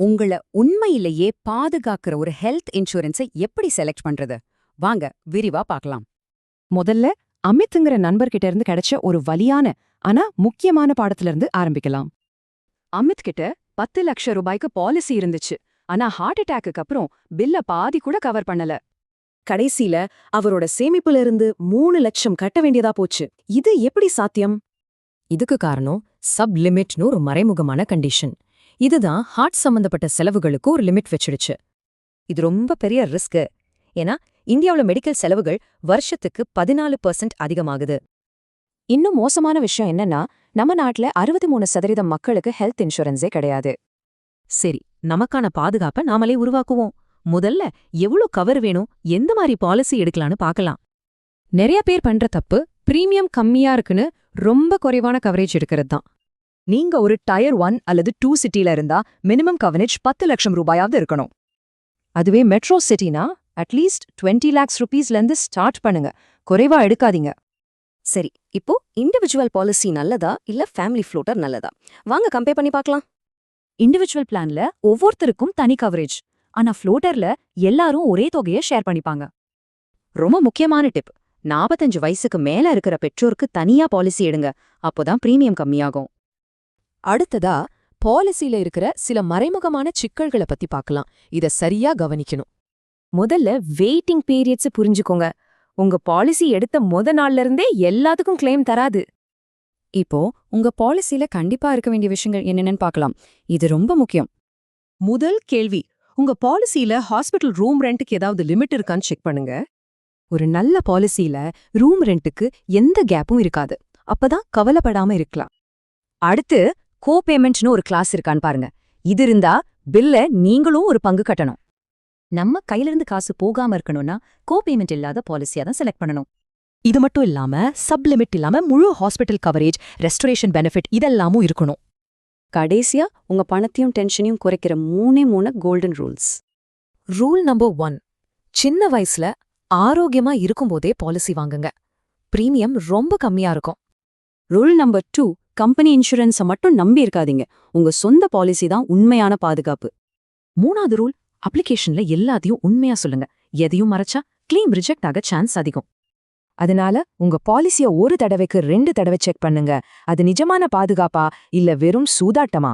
உங்கள உண்மையிலேயே பாதுகாக்கிற ஒரு ஹெல்த் இன்சூரன்ஸை எப்படி செலக்ட் பண்றது? வாங்க விரிவா பார்க்கலாம். முதல்ல அமித்ங்கிற நண்பர்கிட்ட இருந்து கிடைச்ச ஒரு வலியான ஆனா முக்கியமான பாடத்துல இருந்து ஆரம்பிக்கலாம். அமித் கிட்ட பத்து லட்சம் ரூபாய்க்கு பாலிசி இருந்துச்சு. ஆனா ஹார்ட் அட்டாக்கு அப்புறம் பில்ல பாதி கூட கவர் பண்ணல. கடைசியில அவரோட சேமிப்புல இருந்து மூணு லட்சம் கட்ட வேண்டியதா போச்சு. இது எப்படி சாத்தியம்? இதுக்கு காரணம் சப் லிமிட்னு ஒரு மறைமுகமான கண்டிஷன் இதுதான் ஹார்ட் சம்பந்தப்பட்ட செலவுகளுக்கு ஒரு லிமிட் வச்சிடுச்சு. இது ரொம்ப பெரிய ரிஸ்க் ஏன்னா இந்தியாவுல மெடிக்கல் செலவுகள் வருஷத்துக்கு பதினாலு பர்சன்ட் அதிகமாகுது. இன்னும் மோசமான விஷயம் என்னன்னா நம்ம நாட்டுல அறுபத்தி மூணு சதவீதம் மக்களுக்கு ஹெல்த் இன்சூரன்ஸே கிடையாது. சரி நமக்கான பாதுகாப்பை நாமளே உருவாக்குவோம். முதல்ல எவ்வளோ கவர் வேணும் எந்த மாதிரி பாலிசி எடுக்கலான்னு பார்க்கலாம். நிறைய பேர் பண்ற தப்பு பிரீமியம் கம்மியா இருக்குன்னு ரொம்ப குறைவான கவரேஜ் எடுக்கிறது தான் நீங்க ஒரு டயர் ஒன் அல்லது டூ சிட்டில இருந்தா மினிமம் கவரேஜ் பத்து லட்சம் ரூபாயாவது இருக்கணும். அதுவே மெட்ரோ சிட்டினா அட்லீஸ்ட் டுவெண்ட்டி லேக்ஸ் ருபீஸ்லேருந்து ஸ்டார்ட் பண்ணுங்க. குறைவா எடுக்காதீங்க. சரி இப்போ இண்டிவிஜுவல் பாலிசி நல்லதா இல்ல ஃபேமிலி ஃப்ளோட்டர் நல்லதா? வாங்க கம்பேர் பண்ணி பார்க்கலாம். இண்டிவிஜுவல் பிளான்ல ஒவ்வொருத்தருக்கும் தனி கவரேஜ் ஆனா ஃப்ளோட்டர்ல எல்லாரும் ஒரே தொகையை ஷேர் பண்ணிப்பாங்க. ரொம்ப முக்கியமான டிப் நாற்பத்தஞ்சு வயசுக்கு மேல இருக்கிற பெற்றோருக்கு தனியா பாலிசி எடுங்க. அப்போதான் பிரீமியம் கம்மியாகும். அடுத்ததா பாலிசில இருக்கிற சில மறைமுகமான சிக்கல்களை பத்தி பார்க்கலாம் இத சரியா கவனிக்கணும். முதல்ல வெயிட்டிங் பீரியட்ஸ் புரிஞ்சுக்கோங்க. உங்க பாலிசி எடுத்த முத நாள்ல இருந்தே எல்லாத்துக்கும் கிளைம் தராது. இப்போ உங்க பாலிசில கண்டிப்பா இருக்க வேண்டிய விஷயங்கள் என்னென்னு பார்க்கலாம் இது ரொம்ப முக்கியம். முதல் கேள்வி உங்க பாலிசில ஹாஸ்பிட்டல் ரூம் ரெண்ட்டுக்கு ஏதாவது லிமிட் இருக்கான்னு செக் பண்ணுங்க. ஒரு நல்ல பாலிசில ரூம் ரெண்ட்டுக்கு எந்த கேப்பும் இருக்காது. அப்பதான் கவலைப்படாம இருக்கலாம். அடுத்து கோ பேமெண்ட்னு ஒரு கிளாஸ் இருக்கான்னு பாருங்க. இது இருந்தா பில்ல நீங்களும் ஒரு பங்கு கட்டணும். நம்ம கையில இருந்து காசு போகாம இருக்கணும்னா கோ பேமெண்ட் இல்லாத பாலிசியா தான் செலக்ட் பண்ணணும். இது மட்டும் இல்லாம சப் லிமிட் இல்லாம முழு ஹாஸ்பிட்டல் கவரேஜ் ரெஸ்டரேஷன் பெனிஃபிட் இதெல்லாமும் இருக்கணும். கடைசியா உங்க பணத்தையும் டென்ஷனையும் குறைக்கிற மூணே மூணு golden rules rule number one சின்ன வயசுல ஆரோக்கியமா இருக்கும்போதே பாலிசி வாங்குங்க. பிரீமியம் ரொம்ப கம்மியா இருக்கும். ரூல் நம்பர் டூ கம்பெனி இன்சூரன்ஸை மட்டும் நம்பி இருக்காதீங்க. உங்க சொந்த பாலிசி தான் உண்மையான பாதுகாப்பு. மூணாவது ரூல் அப்ளிகேஷன்ல எல்லாத்தையும் உண்மையா சொல்லுங்க. எதையும் மறைச்சா கிளைம் ரிஜெக்ட் ஆக சான்ஸ் அதிகம். அதனால உங்க பாலிசிய ஒரு தடவைக்கு ரெண்டு தடவை செக் பண்ணுங்க. அது நிஜமான பாதுகாப்பா இல்ல வெறும் சூதாட்டமா?